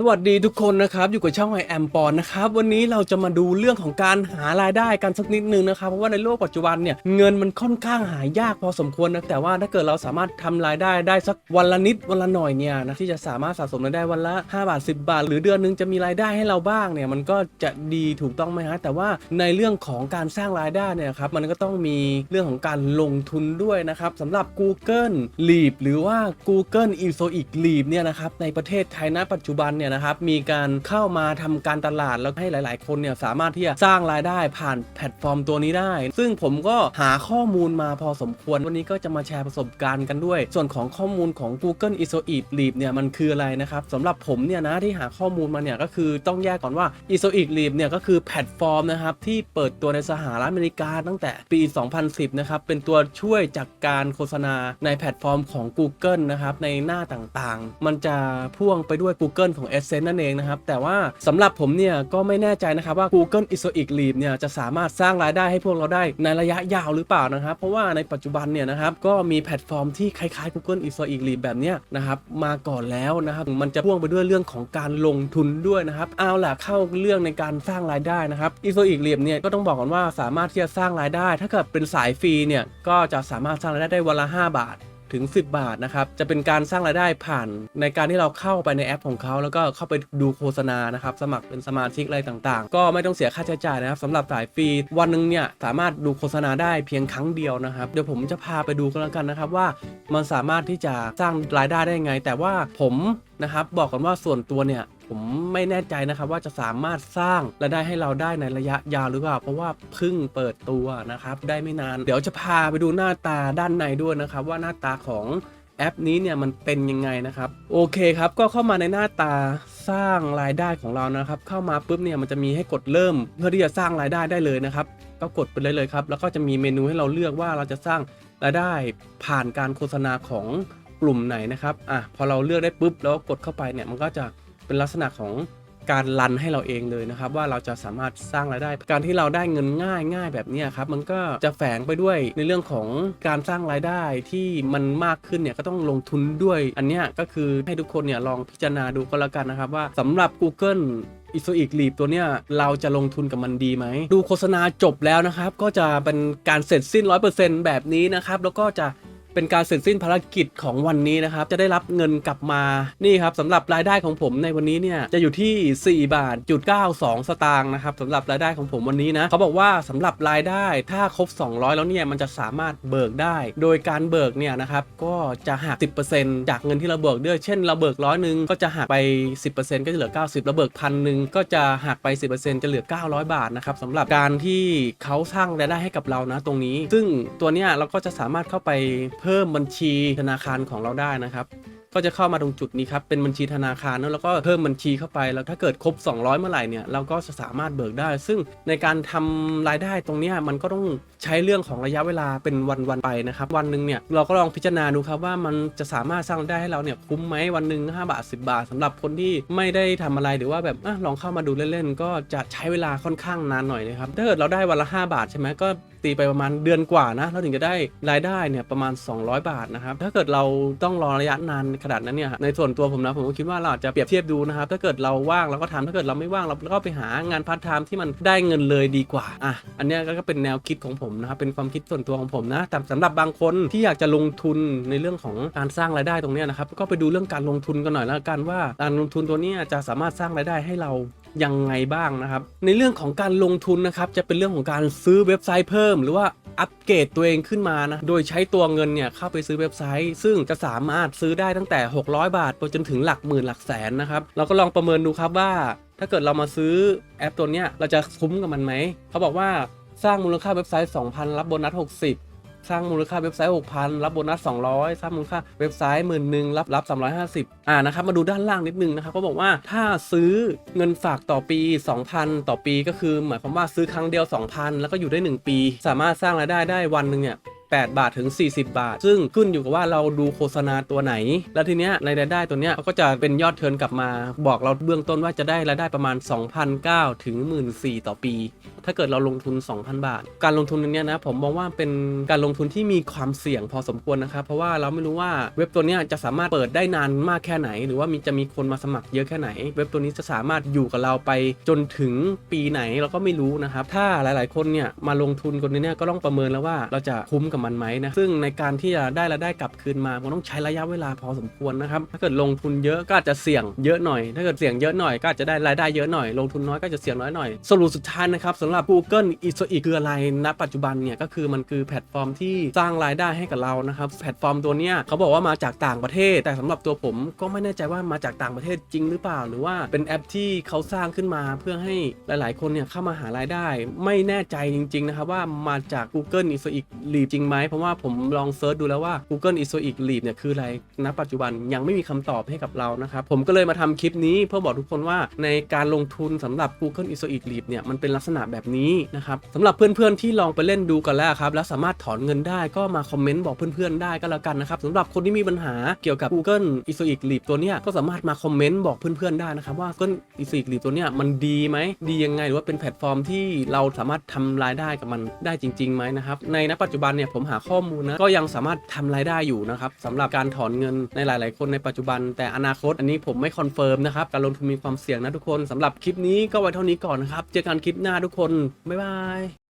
สวัสดีทุกคนนะครับอยู่กับช่องไอแอมปอนนะครับวันนี้เราจะมาดูเรื่องของการหารายได้กันสักนิดนึงนะครับเพราะว่าในโลกปัจจุบันเนี่ยเงินมันค่อนข้างหายากพอสมควรนะแต่ว่าถ้าเกิดเราสามารถทำรายได้ได้สักวันละนิดวันละหน่อยเนี่ยนะที่จะสามารถสะสมรายได้วันละ 5 บาท 10 บาท หรือเดือนนึงจะมีรายได้ให้เราบ้างเนี่ยมันก็จะดีถูกต้องไหมฮะแต่ว่าในเรื่องของการสร้างรายได้เนี่ยครับมันก็ต้องมีเรื่องของการลงทุนด้วยนะครับสำหรับ Google Leap หรือว่า Google i s o i c Leap เนี่ยนะครับในประเทศไทยณปัจจุบันเนี่ยนะครับมีการเข้ามาทำการตลาดแล้วให้หลาย ๆ คนเนี่ยสามารถที่จะสร้างรายได้ผ่านแพลตฟอร์มตัวนี้ได้ ซึ่งผมก็หาข้อมูลมาพอสมควร วันนี้ก็จะมาแชร์ประสบการณ์กันด้วย ส่วนของข้อมูลของ Google i s o i c Leap เนี่ยมันคืออะไรนะครับสำหรับผมเนี่ยนะที่หาข้อมูลมาเนี่ยก็คือต้องแยกก่อนว่า i s o i c Leap เนี่ยก็คือแพลตฟอร์มนะครับที่เปิดตัวในสหรัฐอเมริกาตั้งแต่ปี 2010 นะครับเป็นตัวช่วยจากการโฆษณาในแพลตฟอร์มของ Google นะครับในหน้าต่างๆ มันจะพ่วงไปด้วย Google ของ Essence นั่นเองนะครับ แต่ว่าสำหรับผมเนี่ยก็ไม่แน่ใจนะครับว่า Google i s o i c Leap เนี่ยจะสามารถสร้างรายได้ให้พวกเราได้ในระยะยาวหรือเปล่านะครับ เพราะว่าในปัจจุบันเนี่ยนะครับก็มีแพลตฟอร์มที่คล้ายๆ Google i s o i c Leap แบบเนี้ยนะครับมาก่อนแล้วนะครับมันจะพ่วงไปด้วยเรื่องของการลงทุนด้วยนะครับเอาล่ะเข้าเรื่องในการสร้างรายได้นะครับ i s o i c Leap เนี่ยก็ต้องบอกก่อนว่าสามารถที่จะสร้างรายได้ ถ้าเกิดเป็นสายฟรีเนี่ยก็จะสามารถสร้างรายได้ได้วันละ 5 บาท ถึง 10 บาทนะครับ จะเป็นการสร้างรายได้ผ่านในการที่เราเข้าไปในแอปของเขา แล้วก็เข้าไปดูโฆษณานะครับ สมัครเป็นสมาชิกอะไรต่างๆ ก็ไม่ต้องเสียค่าใช้จ่ายนะครับสำหรับสายฟรี วันหนึ่งเนี่ยสามารถดูโฆษณาได้เพียงครั้งเดียวนะครับ เดี๋ยวผมจะพาไปดูกันแล้วกันนะครับว่ามันสามารถที่จะสร้างรายได้ได้ไง แต่ว่าผมนะครับบอกกันว่าส่วนตัวเนี่ย ผมไม่แน่ใจนะครับว่าจะสามารถสร้างรายได้ให้เราได้ในระยะยาวหรือเปล่า เพราะว่าเพิ่งเปิดตัวนะครับได้ไม่นาน เดี๋ยวจะพาไปดูหน้าตาด้านในด้วยนะครับ ว่าหน้าตาของแอปนี้เนี่ยมันเป็นยังไงนะครับ โอเคครับก็เข้ามาในหน้าตาสร้างรายได้ของเรานะครับ เข้ามาปุ๊บเนี่ยมันจะมีให้กดเริ่ม เพื่อที่จะสร้างรายได้ได้เลยนะครับก็กดไปเลยเลยครับ แล้วก็จะมีเมนูให้เราเลือกว่าเราจะสร้างรายได้ผ่านการโฆษณาของกลุ่มไหนนะครับอะพอเราเลือกได้ปุ๊บแล้วกดเข้าไปเนี่ยมันก็จะ เป็นลักษณะของการรันให้เราเองเลยนะครับ ว่าเราจะสามารถสร้างรายได้ การที่เราได้เงินง่ายง่ายแบบนี้ครับมันก็จะแฝงไปด้วยในเรื่องของการสร้างรายได้ที่มันมากขึ้นเนี่ยก็ต้องลงทุนด้วย อันนี้ก็คือให้ทุกคนเนี่ยลองพิจารณาดูก็แล้วกันนะครับ ว่าสำหรับ Google อิโซอีกลีบตัวเนี้ยเราจะลงทุนกับมันดีไหม ดูโฆษณาจบแล้วนะครับ ก็จะเป็นการเสร็จสิ้น 100%แบบนี้นะครับ แล้วก็จะ เป็นการเสร็จสิ้นภารกิจของวันนี้นะครับ จะได้รับเงินกลับมานี่ครับสำหรับรายได้ของผมในวันนี้เนี่ยจะอยู่ที่ 4 บาทจุด92 สตางค์นะครับสำหรับรายได้ของผมวันนี้นะเขาบอกว่าสำหรับรายได้ถ้าครบ 200 แล้วเนี่ยมันจะสามารถเบิกได้ โดยการเบิกเนี่ยนะครับก็จะหัก 10%จากเงินที่เราเบิกด้วยเช่นเราเบิกร้อยหนึ่งก็จะหักไป 10%ก็จะเหลือ 90เราเบิกพันหนึ่งก็จะหักไป 10%จะเหลือ 900 บาทนะครับสำหรับการที่เขาสร้างรายได้ให้กับเรานะตรงนี้ ซึ่งตัวเนี้ยเราก็จะสามารถเข้าไปเพิ่มบัญชีธนาคารของเราได้นะครับก็จะเข้ามาตรงจุดนี้ครับ เป็นบัญชีธนาคารแล้วก็เพิ่มบัญชีเข้าไป แล้วถ้าเกิดครบ 200 เมื่อไหร่เนี่ย เราก็จะสามารถเบิกได้ ซึ่งในการทำรายได้ตรงนี้มันก็ต้องใช้เรื่องของระยะเวลาเป็นวันๆไปนะครับ วันหนึ่งเนี่ยเราก็ลองพิจารณาดูครับว่ามันจะสามารถสร้างรายได้ให้เราเนี่ยคุ้มไหมวันหนึ่ง5บาท 10 บาทสำหรับคนที่ไม่ได้ทำอะไรหรือว่าแบบอลองเข้ามาดูเล่นๆก็จะใช้เวลาค่อนข้างนานหน่อยนะครับถ้าเกิดเราได้วันละ 5 บาทใช่ไหมก็ ตีไปประมาณเดือนกว่านะเราถึงจะได้รายได้เนี่ยประมาณ 200 บาทนะครับถ้าเกิดเราต้องรอระยะนานขนาดนั้นเนี่ยในส่วนตัวผมนะผมก็คิดว่าเราจะเปรียบเทียบดูนะครับถ้าเกิดเราว่างเราก็ทำถ้าเกิดเราไม่ว่างเราก็ไปหางานพาร์ทไทม์ที่มันได้เงินเลยดีกว่าอะอันนี้ก็เป็นแนวคิดของผมนะครับเป็นความคิดส่วนตัวของผมนะแต่สำหรับบางคนที่อยากจะลงทุนในเรื่องของการสร้างรายได้ตรงนี้นะครับก็ไปดูเรื่องการลงทุนกันหน่อยแล้วกันว่าการลงทุนตัวนี้จะสามารถสร้างรายได้ให้เรา ยังไงบ้างนะครับ ในเรื่องของการลงทุนนะครับจะเป็นเรื่องของการซื้อเว็บไซต์เพิ่ม หรือว่าอัปเกรดตัวเองขึ้นมานะ โดยใช้ตัวเงินเนี่ยเข้าไปซื้อเว็บไซต์ ซึ่งจะสามารถซื้อได้ตั้งแต่ 600 บาทไปจนถึงหลักหมื่นหลักแสนนะครับ เราก็ลองประเมินดูครับว่า ถ้าเกิดเรามาซื้อแอปตัวเนี้ยเราจะคุ้มกับมันไหม เขาบอกว่าสร้างมูลค่าเว็บไซต์ 2,000 รับโบนัส 60 สร้างมูลค่าเว็บไซต์ 6,000 รับโบนัส 200 สร้างมูลค่าเว็บไซต์หมื่นหนึ่งรับรับ 350 อ่านะครับมาดูด้านล่างนิดนึงนะครับก็บอกว่าถ้าซื้อเงินฝากต่อปี 2,000 ต่อปีก็คือ หมายความว่าซื้อครั้งเดียว 2,000 แล้วก็อยู่ได้ 1 ปี สามารถสร้างรายได้ได้วันหนึ่งเนี่ย 8 บาทถึง 40 บาท ซึ่งขึ้นอยู่กับว่าเราดูโฆษณาตัวไหน แล้วทีเนี้ยรายได้ตัวเนี้ยเขาก็จะเป็นยอดเทิร์นกลับมา บอกเราเบื้องต้นว่าจะได้รายได้ประมาณ 2,009ถึง14,000ต่อปี ถ้าเกิดเราลงทุน 2,000 บาท การลงทุนนเนี้ยนะผมมองว่าเป็นการลงทุนที่มีความเสี่ยงพอสมควรนะครับเพราะว่าเราไม่รู้ว่าเว็บตัวเนี้ยจะสามารถเปิดได้นานมากแค่ไหน หรือว่ามีจะมีคนมาสมัครเยอะแค่ไหน เว็บตัวนี้จะสามารถอยู่กับเราไปจนถึงปีไหนเราก็ไม่รู้นะครับถ้าหลาย ๆ คนเนี่ยมาลงทุนคนนี้เนี่ยก็ต้องประเมินแล้วว่าเราจะคุ้มกับมันไหมนะซึ่งในการที่จะได้รายได้กลับคืนมามันต้องใช้ระยะเวลาพอสมควรนะครับถ้าเกิดลงทุนเยอะก็อาจจะเสี่ยงเยอะหน่อย ถ้าเกิดเสี่ยงเยอะหน่อยก็อาจจะได้รายได้เยอะหน่อย ลงทุนน้อยก็จะเสี่ยงน้อยหน่อยสรุปสุดท้ายนะครับสำหรับ Google i s o i คืออะไรณปัจจุบันเนี่ยก็คือมันคือแพลตฟอร์มที่สร้างรายได้ให้กับเรานะครับแพลตฟอร์มตัวเนี้ยเขาบอกว่ามาจากต่างประเทศ แต่สำหรับตัวผมก็ไม่แน่ใจว่ามาจากต่างประเทศจริงหรือเปล่า หรือว่าเป็นแอปที่เขาสร้างขึ้นมาเพื่อให้หลาย ๆ คนเนี่ยเข้ามาหารายได้ ไม่แน่ใจจริง ๆ นะครับว่ามาจาก Google i s o i Leap จริงไหมเพราะว่าผมลองเซิร์ชดูแล้วว่า Google i s o i Leap เนี่ยคืออะไรณปัจจุบันยังไม่มีคำตอบให้กับเรานะครับ ผมก็เลยมาทำคลิปนี้เพื่อบอกทุกคนว่าในการลงทุนสำหรับ Google i s o i Leap เนี่ยมันเป็นลักษณะแบบนี้นะครับสำหรับเพื่อนๆที่ลองไปเล่นดูกันแล้วครับแล้วสามารถถอนเงินได้ก็มาคอมเมนต์บอกเพื่อนๆได้ก็แล้วกันนะครับสำหรับคนที่มีปัญหาเกี่ยวกับ Google i s o i Leap ตัวเนี้ยก็สามารถมาคอมเมนต์บอกเพื่อนๆได้นะครับว่า Google i s o i Leap ตัวเนี้ยมันดีไหมดียังไงหรือว่าเป็นแพลตฟอร์มที่เราสามารถทำรายได้กับมันได้จริงๆไหมนะครับในณปัจจุบันเนี่ยผมหาข้อมูลนะก็ยังสามารถทำรายได้อยู่นะครับสำหรับการถอนเงินในหลาย ๆ คนในปัจจุบัน แต่อนาคตอันนี้ผมไม่คอนเฟิร์มนะครับการลงทุนมีความเสี่ยงนะทุกคนสำหรับคลิปนี้ก็ไว้เท่านี้ก่อนนะครับเจอกันคลิปหน้าทุกคนบ๊ายบาย